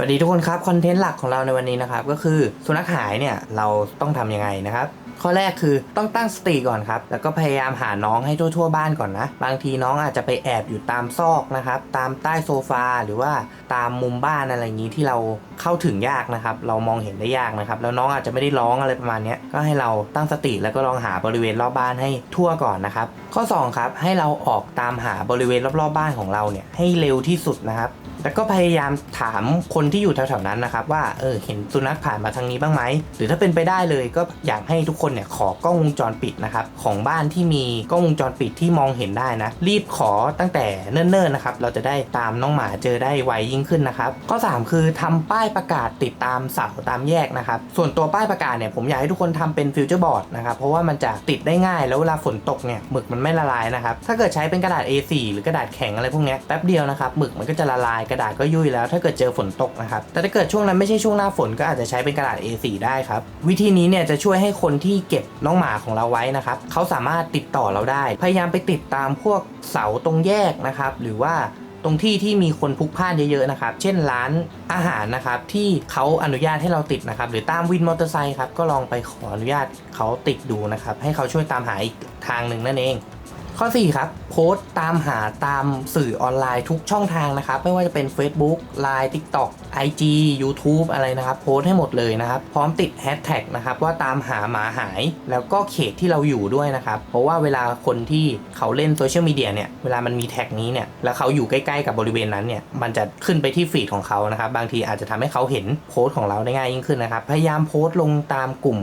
สวัสดีทุกคนครับคอนเทนต์หลักของเราในวันนี้นะครับก็คือสุนัขหายเนี่ยเราต้องทำยังไงนะครับข้อแรกคือต้องตั้งสติก่อนครับ แล้วก็พยายามหาน้องให้ทั่วๆบ้านก่อนนะ บางทีน้องอาจจะไปแอบอยู่ตามซอกนะครับ ตามใต้โซฟาหรือว่าตามมุมบ้านอะไรอย่างนี้ที่เราเข้าถึงยากนะครับ เรามองเห็นได้ยากนะครับ แล้วน้องอาจจะไม่ได้ร้องอะไรประมาณนี้ก็ให้เราตั้งสติแล้วก็ลองหาบริเวณรอบบ้านให้ทั่วก่อนนะครับ ข้อสองครับ ให้เราออกตามหาบริเวณรอบๆบ้านของเราเนี่ยให้เร็วที่สุดนะครับ แล้วก็พยายามถามคนที่อยู่แถวๆนั้นนะครับ ว่าเออเห็นสุนัขผ่านมาทางนี้บ้างไหมหรือถ้าเป็นไปได้เลยก็อยากให้ทุกคนเนี่ยขอกล้องวงจรปิดนะครับของบ้านที่มีกล้องวงจรปิดที่มองเห็นได้นะ รีบขอตั้งแต่เนิ่นๆนะครับเราจะได้ตามน้องหมาเจอได้ไวยิ่งขึ้นนะครับข้อ 3 คือทำป้ายประกาศติดตามเสาตามแยกนะครับส่วนตัวป้ายประกาศเนี่ยผมอยากให้ทุกคนทำเป็นฟิวเจอร์บอร์ดนะครับเพราะว่ามันจะติดได้ง่าย แล้วเวลาฝนตกเนี่ยหมึกมันไม่ละลายนะครับถ้าเกิดใช้เป็นกระดาษ A4 หรือกระดาษแข็งอะไรพวกนี้แป๊บเดียวนะครับหมึกมันก็จะละลายกระดาษก็ยุ่ยแล้ว ถ้าเกิดเจอฝนตกนะครับ แต่ถ้าเกิดช่วงนั้นไม่ใช่ช่วงหน้าฝนก็อาจจะใช้เป็นกระดาษ A4 ได้ครับ วิธีนี้เนี่ยจะช่วยให้คนที่เก็บน้องหมาของเราไว้นะครับเขาสามารถติดต่อเราได้ พยายามไปติดตามพวกเสาตรงแยกนะครับ หรือว่าตรงที่ที่มีคนพลุกพล่านเยอะๆนะครับ เช่นร้านอาหารนะครับที่เขาอนุญาตให้เราติดนะครับ หรือตามวินมอเตอร์ไซค์ครับก็ลองไปขออนุญาตเขาติดดูนะครับ ให้เขาช่วยตามหาอีกทางหนึ่งนั่นเอง ข้อ 4 ครับ โพสต์ตามหาตามสื่อออนไลน์ทุกช่องทางนะครับ ไม่ว่าจะเป็น Facebook Line TikTok IG YouTube อะไรนะครับ โพสต์ให้หมดเลยนะครับ พร้อมติดแฮชแท็กนะครับว่าตามหาหมาหาย แล้วก็เขตที่เราอยู่ด้วยนะครับ เพราะว่าเวลาคนที่เขาเล่นโซเชียลมีเดียเนี่ย เวลามันมีแท็กนี้เนี่ย แล้วเขาอยู่ใกล้ๆกับบริเวณนั้นเนี่ย มันจะขึ้นไปที่ฟีดของเขานะครับ บางทีอาจจะทำให้เขาเห็นโพสต์ของเราได้ง่ายยิ่งขึ้นนะครับ พยายามโพสต์ลงตามกลุ่ม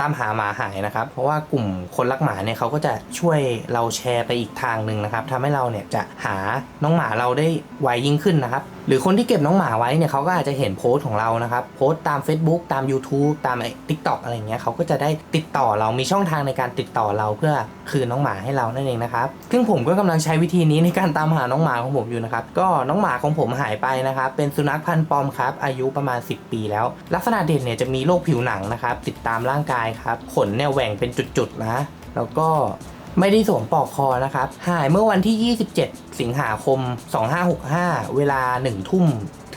ตามหาหมาหายนะครับ เพราะว่ากลุ่มคนรักหมาเนี่ยเขาก็จะช่วยเราแชร์ไปอีกทางหนึ่งนะครับทำให้เราเนี่ยจะหาน้องหมาเราได้ไวยิ่งขึ้นนะครับ หรือคนที่เก็บน้องหมาไว้เนี่ยเขาก็อาจจะเห็นโพสต์ของเรานะครับ โพสต์ตาม Facebook ตาม YouTube ตามไอ้ TikTok อะไรเงี้ยเขาก็จะได้ติดต่อเรามีช่องทางในการติดต่อเราเพื่อคืนน้องหมาให้เรานั่นเองนะครับซึ่งผมก็กำลังใช้วิธีนี้ในการตามหาน้องหมาของผมอยู่นะครับก็น้องหมาของผมหายไปนะครับเป็นสุนัขพันธุ์ปอมครับอายุประมาณ 10 ปีแล้ว ลักษณะเด่นเนี่ยจะมีโรคผิวหนังนะครับติดตามร่างกายครับขนเนี่ยแหว่งเป็นจุดๆนะ แล้วก็ ไม่ได้สวมปลอกคอนะครับ หายเมื่อวันที่ 27 สิงหาคม 2565 เวลา 1 ทุ่ม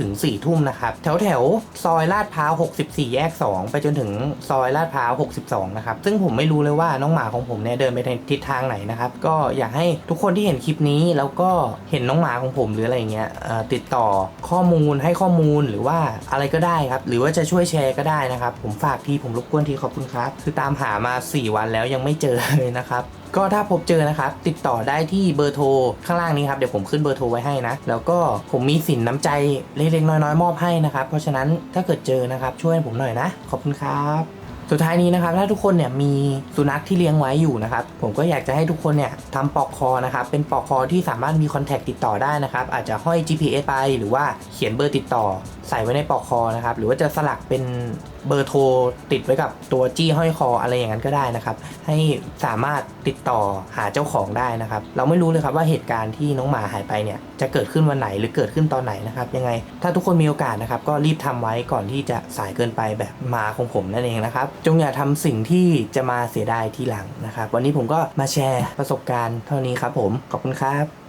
ถึง 4 ทุ่มนะครับ แถวแถวซอยลาดพร้าว 64 แยก 2 ไปจนถึงซอยลาดพร้าว 62 นะครับ ซึ่งผมไม่รู้เลยว่าน้องหมาของผมเนี่ยเดินไปในทิศทางไหนนะครับ ก็อยากให้ทุกคนที่เห็นคลิปนี้แล้วก็เห็นน้องหมาของผมหรืออะไรเงี้ยเอ่อติดต่อข้อมูลให้ข้อมูลหรือว่าอะไรก็ได้ครับ หรือว่าจะช่วยแชร์ก็ได้นะครับ ผมฝากทีผมรบกวนทีขอบคุณครับ คือตามหามา 4 วันแล้วยังไม่เจอเลยนะครับก็ถ้าพบเจอนะครับ ติดต่อได้ที่เบอร์โทรข้างล่างนี้ครับ เดี๋ยวผมขึ้นเบอร์โทรไว้ให้นะ แล้วก็ผมมีสินน้ำใจเล็กๆน้อยๆมอบให้นะครับ เพราะฉะนั้นถ้าเกิดเจอนะครับ ช่วยผมหน่อยนะ ขอบคุณครับสุดท้ายนี้นะครับถ้าทุกคนเนี่ยมีสุนัขที่เลี้ยงไว้อยู่นะครับ ผมก็อยากจะให้ทุกคนเนี่ยทำปลอกคอนะครับ เป็นปลอกคอที่สามารถมีคอนแทคติดต่อได้นะครับ อาจจะห้อย GPS ไปหรือว่าเขียนเบอร์ติดต่อ ใส่ไว้ในปลอกคอนะครับ หรือว่าจะสลักเป็น เบอร์โทรติดไว้กับตัวจี้ห้อยคออะไรอย่างนั้นก็ได้นะครับ ให้สามารถติดต่อหาเจ้าของได้นะครับ เราไม่รู้เลยครับว่าเหตุการณ์ที่น้องหมาหายไปเนี่ยจะเกิดขึ้นวันไหนหรือเกิดขึ้นตอนไหนนะครับ ยังไง ถ้าทุกคนมีโอกาสนะครับ ก็รีบทำไว้ก่อนที่จะสายเกินไปแบบหมาของผมนั่นเองนะครับ จงอย่าทำสิ่งที่จะมาเสียดายทีหลังนะครับ วันนี้ผมก็มาแชร์ประสบการณ์เท่านี้ครับผมขอบคุณครับ